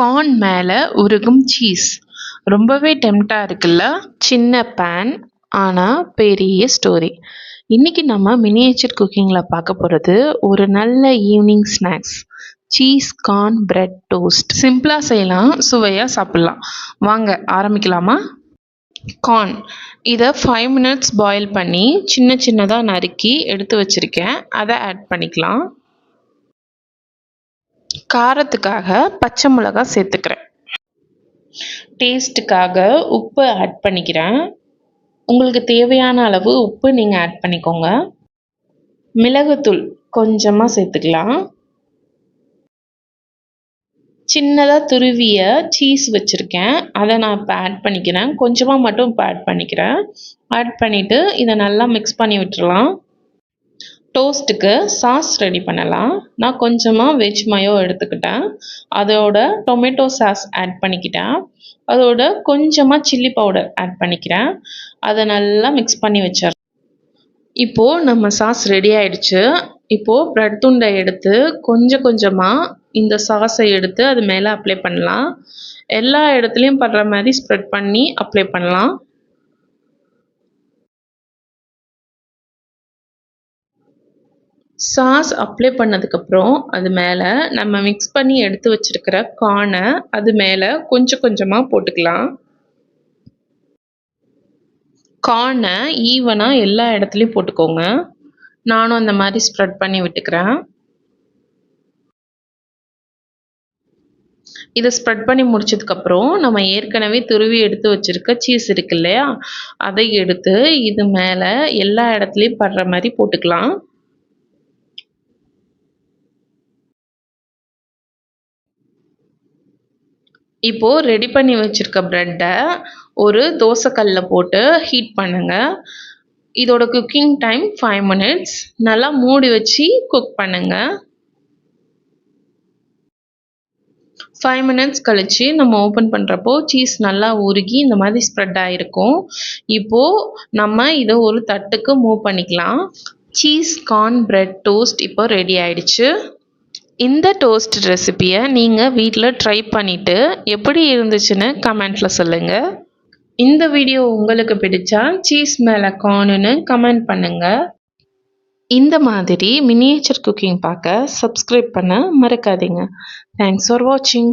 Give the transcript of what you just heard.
Corn மேலே உருகும் cheese ரொம்பவே டெம்ட்டாக இருக்குல்ல? சின்ன பேன் ஆனால் பெரிய ஸ்டோரி இன்றைக்கி நம்ம மினியேச்சர் குக்கிங்கில் பார்க்க போகிறது ஒரு நல்ல evening snacks cheese corn bread toast சிம்பிளாக செய்யலாம் சுவையாக சாப்பிட்லாம். வாங்க ஆரம்பிக்கலாமா? கார்ன் இதை ஃபைவ் மினிட்ஸ் பாயில் பண்ணி சின்ன சின்னதாக நறுக்கி எடுத்து வச்சுருக்கேன். அதை ஆட் பண்ணிக்கலாம். காரத்துக்காக பச்சை மிளகாய் சேர்த்துக்கிறேன். டேஸ்ட்டுக்காக உப்பு ஆட் பண்ணிக்கிறேன். உங்களுக்கு தேவையான அளவு உப்பு நீங்கள் ஆட் பண்ணிக்கோங்க. மிளகுத்தூள் கொஞ்சமாக சேர்த்துக்கலாம். சின்னதாக துருவிய சீஸ் வச்சுருக்கேன். அதை நான் இப்போ ஆட் பண்ணிக்கிறேன். கொஞ்சமாக மட்டும் இப்போ ஆட் பண்ணிக்கிறேன். ஆட் பண்ணிவிட்டு இதை நல்லா மிக்ஸ் பண்ணி விட்டுறலாம். டோஸ்ட்டுக்கு சாஸ் ரெடி பண்ணலாம். நான் கொஞ்சமாக வெஜ் மயோ எடுத்துக்கிட்டேன். அதோட டொமேட்டோ சாஸ் ஆட் பண்ணிக்கிட்டேன். அதோட கொஞ்சமாக சில்லி பவுடர் ஆட் பண்ணிக்கிறேன். அதை நல்லா மிக்ஸ் பண்ணி வச்சிடுறேன். இப்போது நம்ம சாஸ் ரெடி ஆயிடுச்சு. இப்போது ப்ரெட் துண்டை எடுத்து கொஞ்சம் கொஞ்சமாக இந்த சாஸை எடுத்து அது மேலே அப்ளை பண்ணலாம். எல்லா இடத்துலையும் படுற மாதிரி ஸ்ப்ரெட் பண்ணி அப்ளை பண்ணலாம். சாஸ் அப்ளை பண்ணதுக்கப்புறம் அது மேலே நம்ம மிக்ஸ் பண்ணி எடுத்து வச்சிருக்கிற கானை அது மேலே கொஞ்சம் கொஞ்சமாக போட்டுக்கலாம். கார்னை ஈவனாக எல்லா இடத்துலையும் போட்டுக்கோங்க. நானும் அந்த மாதிரி ஸ்ப்ரெட் பண்ணி விட்டுக்கிறேன். இதை ஸ்ப்ரெட் பண்ணி முடிச்சதுக்கப்புறம் நம்ம ஏற்கனவே துருவி எடுத்து வச்சுருக்க சீஸ் இருக்கு இல்லையா? அதை எடுத்து இது மேலே எல்லா இடத்துலையும் படுற மாதிரி போட்டுக்கலாம். இப்போது ரெடி பண்ணி வச்சுருக்க ப்ரெட்டை ஒரு தோசைக்கல்லில் போட்டு ஹீட் பண்ணுங்கள் இதோட குக்கிங் டைம் ஃபைவ் மினிட்ஸ் நல்லா மூடி வச்சு குக் பண்ணுங்கள் ஃபைவ் மினிட்ஸ் கழித்து நம்ம ஓப்பன் பண்ணுறப்போ சீஸ் நல்லா உருகி இந்த மாதிரி ஸ்ப்ரெட் ஆகிருக்கும் இப்போது நம்ம இதை ஒரு தட்டுக்கு மூவ் பண்ணிக்கலாம். சீஸ் கார்ன் பிரெட் டோஸ்ட் இப்போ ரெடி ஆயிடுச்சு. இந்த டோஸ்ட் ரெசிப்பியை நீங்கள் வீட்டில் ட்ரை பண்ணிவிட்டு எப்படி இருந்துச்சுன்னு கமெண்ட்டில் சொல்லுங்கள் இந்த வீடியோ உங்களுக்கு பிடிச்சா சீஸ் மேலே காணுன்னு கமெண்ட் பண்ணுங்கள் இந்த மாதிரி மினியேச்சர் குக்கிங் பார்க்க சப்ஸ்கிரைப் பண்ண மறக்காதீங்க. தேங்க்ஸ் ஃபார் வாட்சிங்